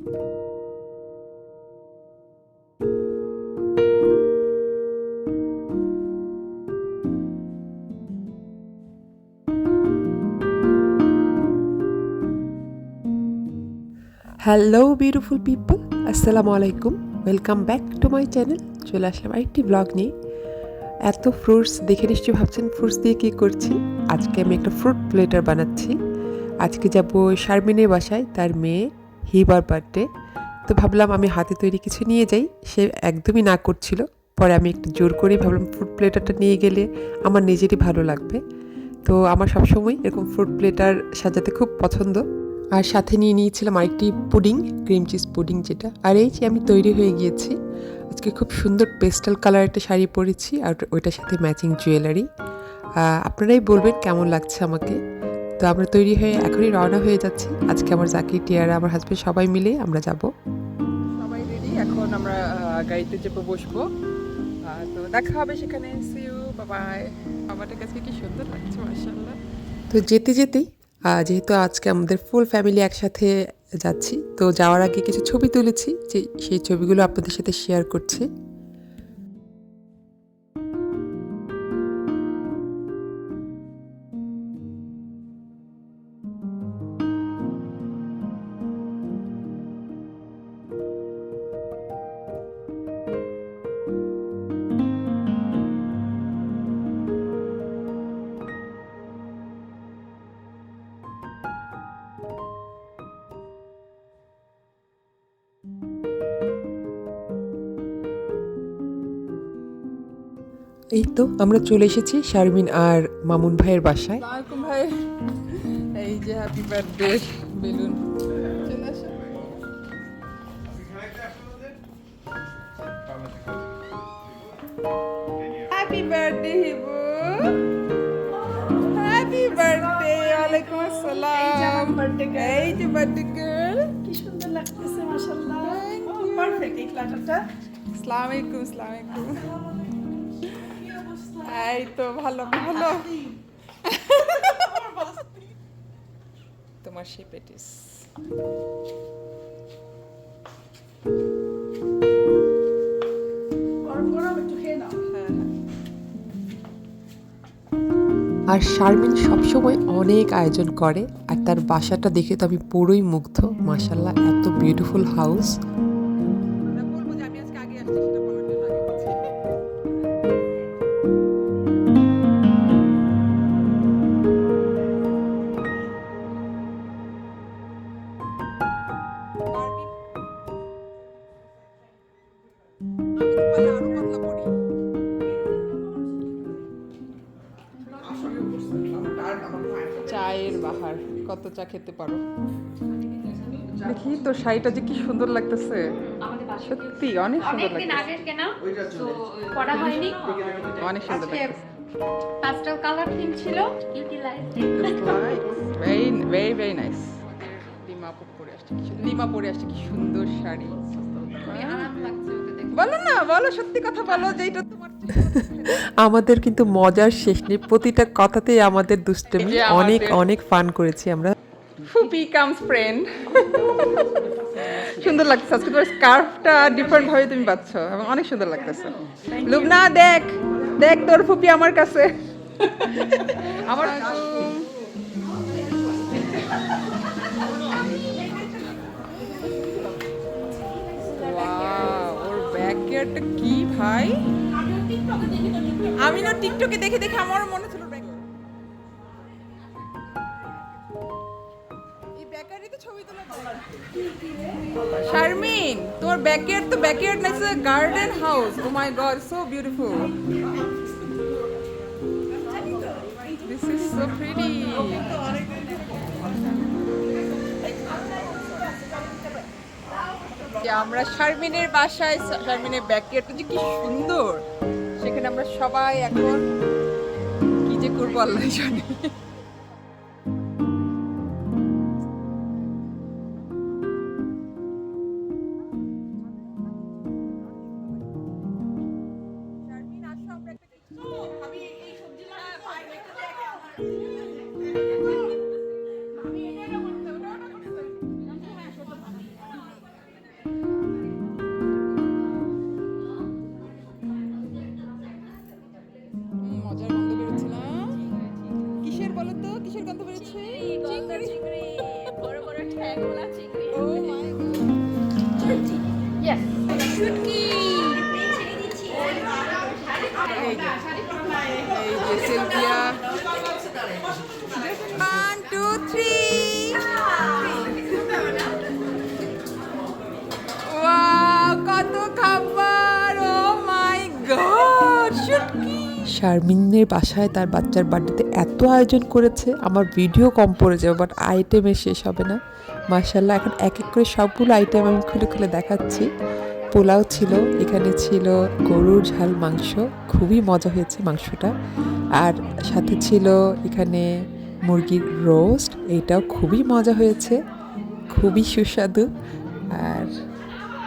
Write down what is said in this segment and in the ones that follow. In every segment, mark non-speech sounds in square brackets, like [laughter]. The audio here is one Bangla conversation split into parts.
হ্যালো বিউটিফুল পিপল আসসালামু আলাইকুম welcome back to my channel চলে আসলাম আরেকটি ব্লগ নিয়ে। এত ফ্রুটস দেখে নিশ্চয়ই ভাবছেন ফ্রুটস দিয়ে কী করছি? আজকে আমি একটা ফ্রুট প্লেটার বানাচ্ছি। আজকে যাব শারমিনের বাসায়, তার মেয়ে হিবার বার্থডে তো ভাবলাম আমি হাতে তৈরি কিছু নিয়ে যাই। সে একদমই না করছিল। পরে আমি একটু জোর করেই ভাবলাম ফুড প্লেটারটা নিয়ে গেলে আমার নিজেরই ভালো লাগবে। তো আমার সবসময় এরকম ফ্রুট প্লেটার সাজাতে খুব পছন্দ। আর সাথে নিয়ে নিয়েছিলাম আরেকটি পুডিং ক্রিম চিজ পুডিং যেটা। আর এই যে আমি তৈরি হয়ে গিয়েছি। আজকে খুব সুন্দর পেস্টাল কালার একটা শাড়ি পরেছি আর ওইটার সাথে ম্যাচিং জুয়েলারি আপনারাই বলবেন কেমন লাগছে আমাকে। তো আমরা তৈরি হয়ে এখনই রওনা হয়ে যাচ্ছি। আজকে আমার জাকি টিয়ারা আমার হাজব্যান্ড সবাই মিলে আমরা যাব। সবাই রেডি এখন আমরা গাড়িতে চেপে বসবো। তো দেখা হবে সেখানে। সিউ বাবাই বাবাটার কাছে কি সুন্দর লাগছে মার্শাল্লাহ তো যেতে যেতেই যেহেতু আজকে আমাদের ফুল ফ্যামিলি একসাথে যাচ্ছি তো যাওয়ার আগে কিছু ছবি তুলেছি যে সেই ছবিগুলো আপনাদের সাথে শেয়ার করছি। এই তো আমরা চলে এসেছি শারমিন আর মামুন ভাইয়ের বাসায়। আসসালামাইকুম ভাই এই যে happy birthday balloon. Happy birthday হিবু happy birthday ওয়ালাইকুম আসসালাম। এই যে বার্থডে গার্ল কি সুন্দর লাগতেছে মাশাআল্লাহ। পারফেক্ট এই ফ্ল্যাটারটা আসসালামু আলাইকুম আসসালামু আলাইকুম। এই তো ভালো ভালো। তোমার সেই পেটিস আর শারমিন সবসময় অনেক আয়োজন করে, আর তার বাসাটা দেখে তো আমি পুরোই মুগ্ধ। মাসাল্লাহ এত বিউটিফুল হাউস চায়ের বাহার কত চা খেতে পারো? দেখি তোর শাড়িটা যে কি সুন্দর লাগতেছে। সত্যি অনেক সুন্দর লাগতেছে। আগের কেনা তো পড়া হয়নি। অনেক সুন্দর লাগতেছে। পাস্টেল কালার থিম ছিল very very very nice Lima পরে আসছে লিমা পরে আসছে কি সুন্দর শাড়ি। খুবই আরাম লাগছে ওকে দেখে বলো না বলো সত্যি কথা বলো যে এটা তোমার আমাদের কিন্তু মজার শেষ নেই। প্রতিটা কথাতেই আমাদের দুষ্টমি। অনেক অনেক ফান করেছি আমরা। ফুপি কামস ফ্রেন্ড সুন্দর লাগতেছে। আজকে তোমার স্কার্ফটা ডিফারেন্ট ভাবে তুমি পাচ্ছ এবং অনেক সুন্দর লাগতেছে। লুবনা দেখ দেখ তোর ফুপি আমার কাছে। আমার ওর কি ভাই? আমি না টিকটকে দেখে দেখে আমারও মনে ছিল। শারমিন, তোমার ব্যাকয়ার্ড তো ব্যাকয়ার্ড না garden house oh my god so beautiful this is so pretty আমরা শারমিনের বাসায়, শারমিনের ব্যাকয়ার্ডটা যে কি সুন্দর। সেখানে আমরা সবাই এখন কি যে করব আল্লাহ জানে। কিসের গন্ধ বেরোচ্ছে? চিংড়ি চিংড়ি। বড় বড় ঠ্যাংলা চিংড়ি। ও মাই গড ইয়েস শুটকি এই যে সেলফিয়া শারমিনের বাসায় তার বাচ্চার বার্থডেতে এত আয়োজন করেছে, আমার ভিডিও কম পড়ে যাবে বাট আইটেমে শেষ হবে না। মার্শাল্লাহ এখন এক এক করে সবগুলো আইটেম আমি খুলে খুলে দেখাচ্ছি। পোলাও ছিল, এখানে ছিল গরুর ঝাল মাংস, খুবই মজা হয়েছে মাংসটা। আর সাথে ছিল এখানে মুরগির রোস্ট এইটাও খুবই মজা হয়েছে, খুবই সুস্বাদু। আর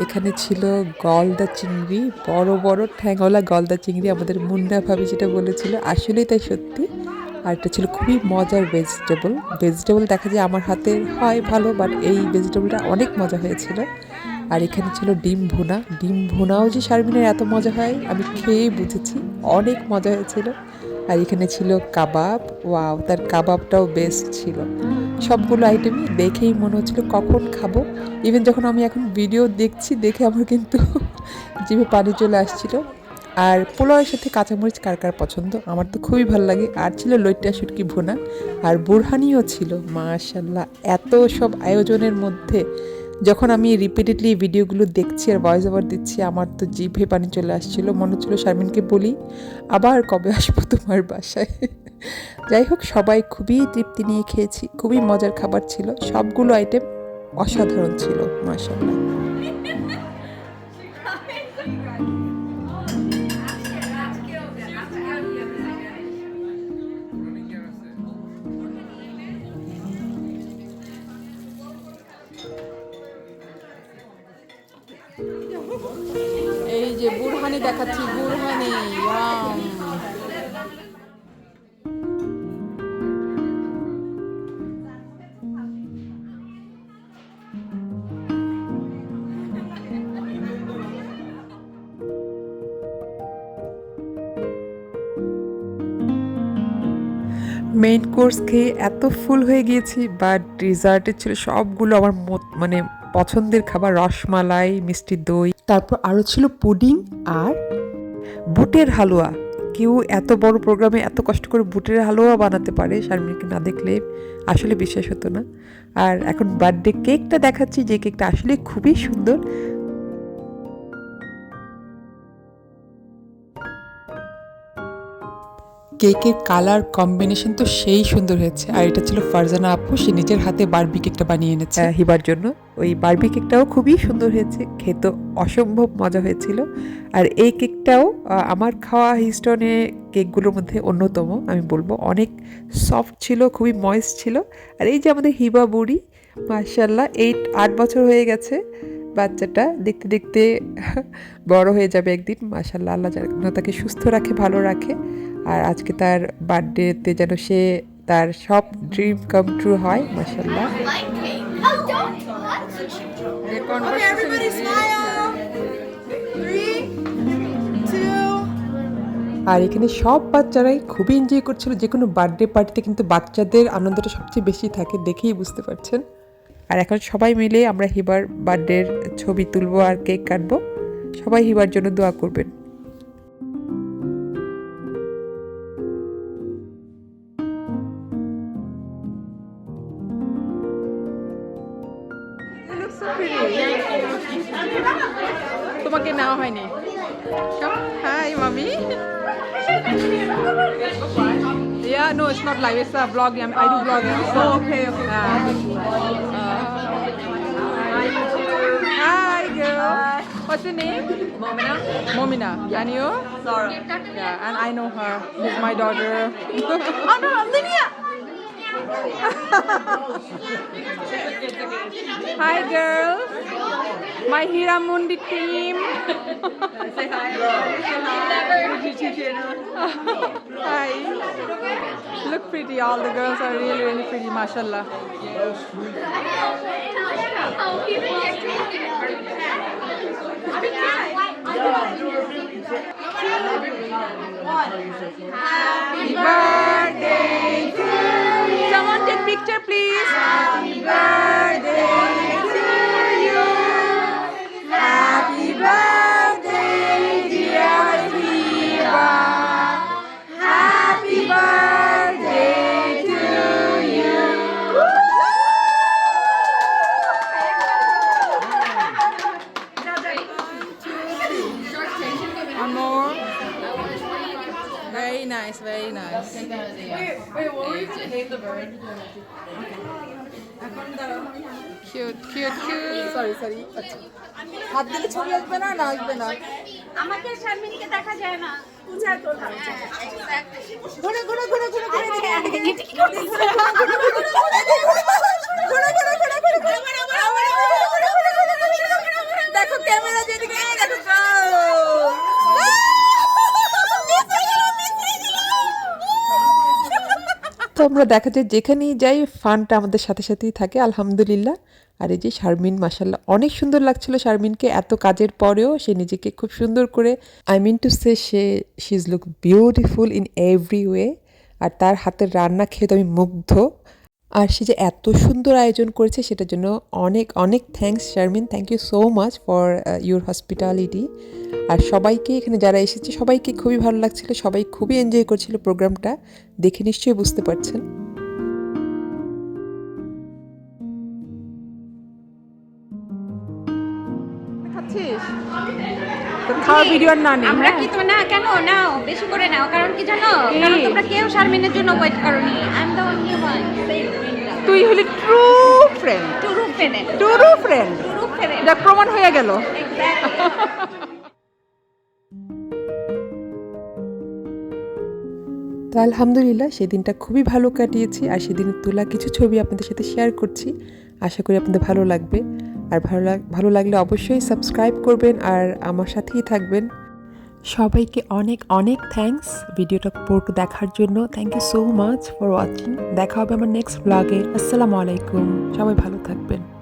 এখানে ছিল গলদা চিংড়ি, বড় বড় ঠ্যাংওয়ালা গলদা চিংড়ি আমাদের মুন্না ভাবি যেটা বলেছিল। আসলেই তাই সত্যি। আর এটা ছিল খুবই মজার ভেজিটেবল ভেজিটেবল দেখা যায় আমার হাতে হয় ভালো বাট এই ভেজিটেবলটা অনেক মজা হয়েছিল। আর এখানে ছিল ডিম ভুনা। ডিম ভুনাও যে শারমিনের এত মজা হয়, আমি খেয়েই বুঝেছি। অনেক মজা হয়েছিল। আর এখানে ছিল কাবাব। ওয়াও, তার কাবাবটাও বেস্ট ছিল। সবগুলো আইটেমই দেখেই মনে হচ্ছিল কখন খাব। ইভেন যখন আমি এখন ভিডিও দেখছি, দেখে আমার কিন্তু [laughs] জিভে পানি চলে আসছিল। আর পোলাওয়ের সাথে কাঁচামরিচ কার কার পছন্দ? আমার তো খুবই ভালো লাগে। আর ছিল লইট্টা শুটকি ভুনা। আর বুরহানিও ছিল। মাশাল্লাহ এত সব আয়োজনের মধ্যে যখন আমি রিপিটেডলি ভিডিওগুলো দেখছি আর ভয়েস ওভার দিচ্ছি, আমার তো জিভে পানি চলে আসছিল। মনে হচ্ছিল শারমিনকে বলি, আবার কবে আসব তোমার বাসায়? [laughs] যাই হোক সবাই খুবই তৃপ্তি নিয়ে খেয়েছি। খুবই মজার খাবার ছিল। সবগুলো আইটেম অসাধারণ ছিল মাশাল্লাহ এই যে বুরহানি দেখাচ্ছি, বুরহানি মেইন কোর্স খেয়ে এত ফুল হয়ে গিয়েছি বাট ডিজার্টে ছিল সবগুলো আমার মানে পছন্দের খাবার রসমালাই মিষ্টি দই। তারপর আরও ছিল পুডিং আর বুটের হালুয়া। কেউ এত বড় প্রোগ্রামে এত কষ্ট করে বুটের হালুয়া বানাতে পারে শারমিনকে না দেখলে আসলে বিশ্বাস হতো না। আর এখন বার্থডে কেকটা দেখাচ্ছি যে কেকটা আসলে খুবই সুন্দর। কেকের কালার কম্বিনেশন তো সেই সুন্দর হয়েছে। আর এটা ছিল ফারজানা আপু, সে নিজের হাতে বার্বি কেকটা বানিয়ে এনেছে। হিবার জন্য। ওই বার্বি কেকটাও খুবই সুন্দর হয়েছে, খেতে অসম্ভব মজা হয়েছিল। আর এই কেকটাও আমার খাওয়া হিস্টনে কেকগুলোর মধ্যে অন্যতম, আমি বলব। অনেক সফট ছিল, খুবই ময়েস্ট ছিল। আর এই যে আমাদের হিবা বুড়ি মার্শাল্লাহ এইট, আট বছর হয়ে গেছে, বাচ্চাটা দেখতে দেখতে বড় হয়ে যাবে একদিন। মাশাল্লাহ আল্লাহ যেন তাকে সুস্থ রাখে, ভালো রাখে। আর আজকে তার বার্থডেতে যেন সে তার সব ড্রিম কাম ট্রু হয় two, আর এখানে সব বাচ্চারাই খুবই এনজয় করছিল যে কোনো বার্থডে পার্টিতে কিন্তু বাচ্চাদের আনন্দটা সবচেয়ে বেশি থাকে দেখেই বুঝতে পারছেন। আর এখন সবাই মিলে আমরা হিবার বার্থডের ছবি তুলবো আর কেক কাটবো। সবাই হিবার জন্য দোয়া করবেন। It's not live. It's a vlogging. I do vlogging. So, okay, okay. Uh, hi, girl. What's your name? Momina. Momina. And you? Zara. Yeah, and I know her. She's my daughter. [laughs] oh no, Lydia. Hi, girls. My Hiramundi team. [laughs] Say hi. hi. Look pretty. All the girls are really, really pretty. Mashallah. Happy birthday to you. Someone take picture, please. Happy birthday very nice. Cute, cute, cute. Sorry sorry হাত দিলে ছবি আসবে না না আসবে না আমাকে শারমিনকে দেখা যায় না পূজার কথা ঘুরে ঘুরে ঘুরে ঘুরে ঘুরে দেখো আমরা দেখা যায় যেখানেই যাই ফানটা আমাদের সাথে সাথেই থাকে, আলহামদুলিল্লাহ। আর এই যে শারমিন মাসাল্লাহ অনেক সুন্দর লাগছিল শারমিনকে। এত কাজের পরেও সে নিজেকে খুব সুন্দর করে I mean to say say she is look beautiful in every way আর তার হাতের রান্না খেয়ে তো আমি মুগ্ধ। আর সে যে এত সুন্দর আয়োজন করেছে সেটার জন্য অনেক অনেক thanks Sharmin thank you so much for your hospitality আর সবাইকে এখানে যারা এসেছে, সবাইকে খুবই ভালো লাগছিল, সবাই খুবই এনজয় করছিল প্রোগ্রামটা দেখে নিশ্চয়ই বুঝতে পারছেন। তোর খাওয়া ভিডিও আর না নেই আমরা হ্যাঁ? কি তো না কেন? নাও বেশি করে নাও কারণ কি জানো? কারণ তোমরা কেউ শারমিনের জন্য ওয়েট করনি। I am the only one তুই হলি true friend true friend true friend true friend যা প্রমাণ হয়ে গেল। তো আলহামদুলিল্লাহ সেদিনটা খুবই ভালো কাটিয়েছি আর সেদিন তোলা কিছু ছবি আপনাদের সাথে শেয়ার করছি। আশা করি আপনাদের ভালো লাগবে। আর ভালো ভালো লাগলে অবশ্যই সাবস্ক্রাইব করবেন আর আমার সাথেই থাকবেন। সবাইকে অনেক অনেক থ্যাঙ্কস ভিডিওটা পোর্ট দেখার জন্য। Thank you so much for watching দেখা হবে আমার নেক্সট ব্লগে আসসালামু আলাইকুম। সবাই ভালো থাকবেন।